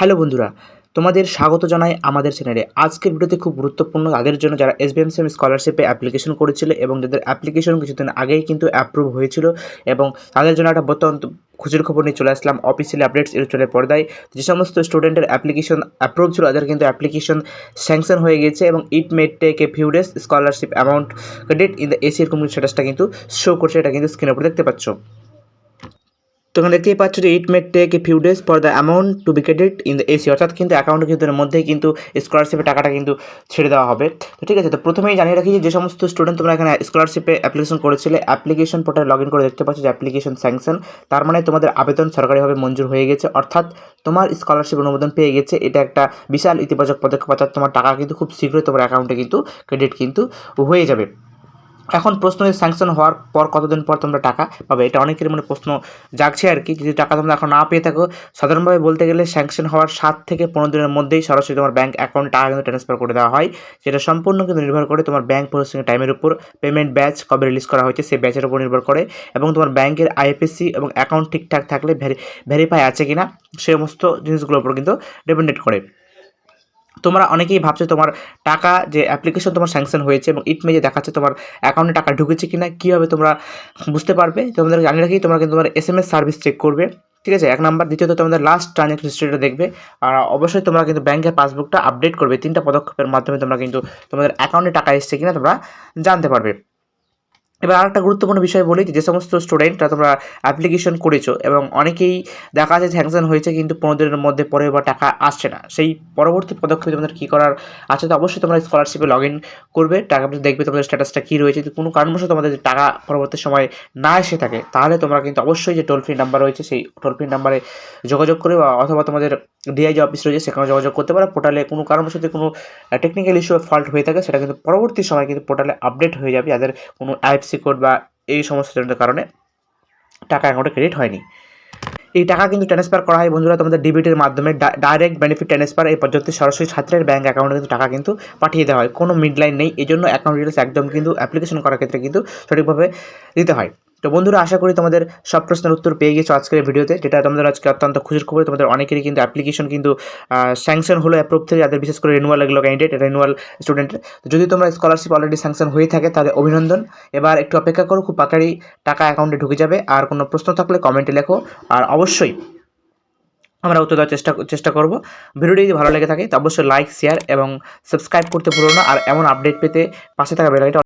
Hello বন্ধুরা, তোমাদের স্বাগত জানাই আমাদের চ্যানেলে। আজকের ভিডিওতে খুব গুরুত্বপূর্ণ তাদের জন্য যারা এস বি এম সি স্কলারশিপে অ্যাপ্লিকেশন করেছিল এবং যাদের অ্যাপ্লিকেশন কিছুদিন আগেই কিন্তু অ্যাপ্রুভ হয়েছিল এবং তাদের জন্য একটা বর্তমান খুশির খবর নিয়ে চলে আসলাম অফিসিয়াল আপডেটস চলে পর্দায়। যে সমস্ত স্টুডেন্টের অ্যাপ্লিকেশন অ্যাপ্রুভ ছিল, তাদের কিন্তু অ্যাপ্লিকেশন স্যাংশন হয়ে গেছে এবং it made take a few days scholarship amount credit in the এসির কমিউনিটি স্ট্যাটাসটা কিন্তু শো করছে, এটা কিন্তু স্ক্রিনের উপর দেখতে পাচ্ছ। তোমরা দেখতেই পাচ্ছ যে it made take a few days for the amount to be credit in the AC অর্থাৎ কিন্তু অ্যাকাউন্টে কিন্তু মধ্যেই কিন্তু স্কলারশিপের টাকাটা কিন্তু ছেড়ে দেওয়া হবে। তো ঠিক আছে, তো প্রথমেই জানিয়ে রাখি যে সমস্ত স্টুডেন্ট তোমরা এখানে স্কলারশিপে অ্যাপ্লিকেশন করেছিলে অ্যাপ্লিকেশন পোর্টালে লগ ইন করে দেখতে পাচ্ছ যে অ্যাপ্লিকেশন স্যাংশন তার মানে তোমাদের আবেদন সরকারিভাবে মঞ্জুর হয়ে গেছে, অর্থাৎ তোমার স্কলারশিপ অনুমোদন পেয়ে গেছে। এটা একটা বিশাল ইতিবাচক পদক্ষেপ, অর্থাৎ তোমার টাকা কিন্তু খুব শীঘ্রই তোমার অ্যাকাউন্টে কিন্তু ক্রেডিট কিন্তু হয়ে যাবে। এখন প্রশ্ন স্যাংশন হওয়ার পর কতদিন পর তোমরা টাকা পাবে? এটা অনেকের মনে প্রশ্ন জাগছে আর কি। যদি টাকা তোমরা এখন না পেয়ে থাকো, সাধারণভাবে বলতে গেলে স্যাংশন হওয়ার সাত থেকে পনেরো দিনের মধ্যেই সরাসরি তোমার ব্যাঙ্ক অ্যাকাউন্টে টাকা কিন্তু ট্রান্সফার করে দেওয়া হয়। যেটা সম্পূর্ণ কিন্তু নির্ভর করে তোমার ব্যাঙ্ক প্রসেসিং টাইমের উপর। পেমেন্ট ব্যাচ কবে রিলিজ করা হয়েছে, সেই ব্যাচের উপর নির্ভর করে। এবং তোমার ব্যাঙ্কের আইএফএসসি এবং অ্যাকাউন্ট ঠিকঠাক থাকলে ভেরিফাই আছে কি না সেই সমস্ত জিনিসগুলোর উপর কিন্তু ডিপেন্ডেন্ট করে। তোমরা অনেকেই ভাবছ তোমার টাকা যে অ্যাপ্লিকেশন তোমার স্যাংশন হয়েছে এবং ইট মেজে দেখাচ্ছে তোমার অ্যাকাউন্টে টাকা ঢুকেছে কি না কীভাবে তোমরা বুঝতে পারবে? তোমাদের জানিয়ে রাখি, তোমরা কিন্তু তোমার S M S service check করবে, ঠিক আছে? এক নাম্বার, দ্বিতীয়ত তোমাদের লাস্ট ট্রানজ্যাকশন হিস্ট্রিটা দেখবে, আর অবশ্যই তোমরা কিন্তু ব্যাংকের পাসবুকটা আপডেট করবে, তিনটা পদক্ষেপের মাধ্যমে তোমরা কিন্তু তোমাদের অ্যাকাউন্টে টাকা এসছে কিনা তোমরা জানতে পারবে। এবার আর একটা গুরুত্বপূর্ণ বিষয় বলি যে সমস্ত স্টুডেন্টরা তোমরা অ্যাপ্লিকেশন করেছ এবং অনেকেই দেখা যাচ্ছে স্যাংশন হয়েছে কিন্তু পনেরো দিনের মধ্যে পরে বা টাকা আসছে না। সেই পরবর্তী পদক্ষেপে তোমাদের কী করার আছে তো অবশ্যই তোমরা স্কলারশিপে লগ ইন করবে, টাকা দেখবে তোমাদের স্ট্যাটাসটা কী রয়েছে। যদি কোনো কারণবশত তোমাদের টাকা পরবর্তী সময় না এসে থাকে, তাহলে তোমরা কিন্তু অবশ্যই যে টোল ফ্রি নাম্বার রয়েছে, সেই টোল ফ্রি নাম্বারে যোগাযোগ করে অথবা তোমাদের ডিআই ডিআইজি অফিস রয়েছে, সেখানে যোগাযোগ করতে পারো। পোর্টালে কোনো কারণবশত কোনো টেকনিক্যাল ইস্যু ফল্ট হয়ে থাকে, সেটা কিন্তু পরবর্তী সময় কিন্তু পোর্টালে আপডেট হয়ে যাবে। যাদের কোনো আইএফসি কোড বা এই সমস্ত কারণে টাকা অ্যাকাউন্টে ক্রেডিট হয়নি। এই টাকা কিন্তু ট্রান্সফার করা হয় বন্ধুরা তোমাদের ডিবিটের মাধ্যমে। ডাইরেক্ট বেনিফিট ট্রান্সফার এই পদ্ধতি সরাসরি ছাত্রের ব্যাঙ্ক অ্যাকাউন্টে কিন্তু টাকা কিন্তু পাঠিয়ে দেওয়া হয়। কোনো মিডলাইন নেই। এই জন্য অ্যাকাউন্ট ডিটেলস একদম কিন্তু অ্যাপ্লিকেশন করার ক্ষেত্রে কিন্তু সঠিকভাবে দিতে হয়। তো বন্ধুরা, আশা করি তোমাদের সব প্রশ্নের উত্তর পেয়ে গেছো আজকের ভিডিওতে। যেটা তোমাদের আজকে অত্যন্ত খুশির খবর, তোমাদের অনেকেরই কিন্তু অ্যাপ্লিকেশন কিন্তু স্যাংশন হলো অ্যাপ্রুভ থেকে, যাদের বিশেষ করে রেনুয়াল এগুলো ক্যান্ডিডেট রেনুয়াল স্টুডেন্ট যদি তোমরা স্কলারশিপ অলরেডি স্যাংশন হয়ে থাকে, তাহলে অভিনন্দন। এবার একটু অপেক্ষা করো, খুব তাড়াতাড়ি টাকা অ্যাকাউন্টে ঢুকে যাবে। আর কোনো প্রশ্ন থাকলে কমেন্টে লেখো। আর অবশ্যই আমরা উত্তর দেওয়ার চেষ্টা চেষ্টা করব। ভিডিওটি যদি ভালো লেগে থাকে, তো অবশ্যই লাইক শেয়ার এবং সাবস্ক্রাইব করতে ভুলো না। আর এমন আপডেট পেতে পাশে থাকা বেলাইটা